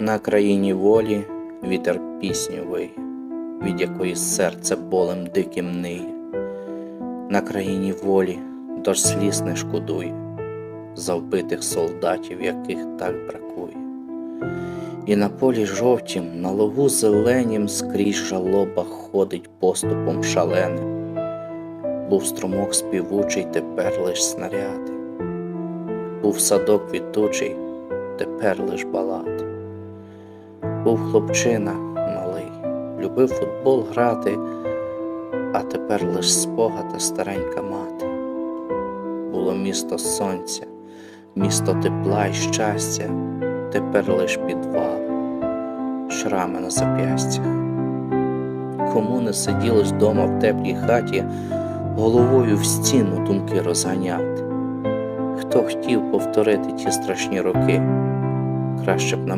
На країні волі вітер пісню виє, від якої серце болем диким ниє. На країні волі дощ сліз не шкодує, за вбитих солдатів, яких так бракує. І на полі жовтім, на лугу зеленім скрізь жалоба ходить поступом шаленим. Був струмок співучий, тепер лиш снаряди. Був садок квітучий, тепер лиш балати. Був хлопчина малий, любив футбол грати, а тепер лиш спогад та старенька мати. Було місто сонця, місто тепла й щастя, тепер лиш підвал, шрами на зап'ястях. Кому не сиділось дома в теплій хаті, головою в стіну думки розганяти. Хто хотів повторити ті страшні роки, краще б на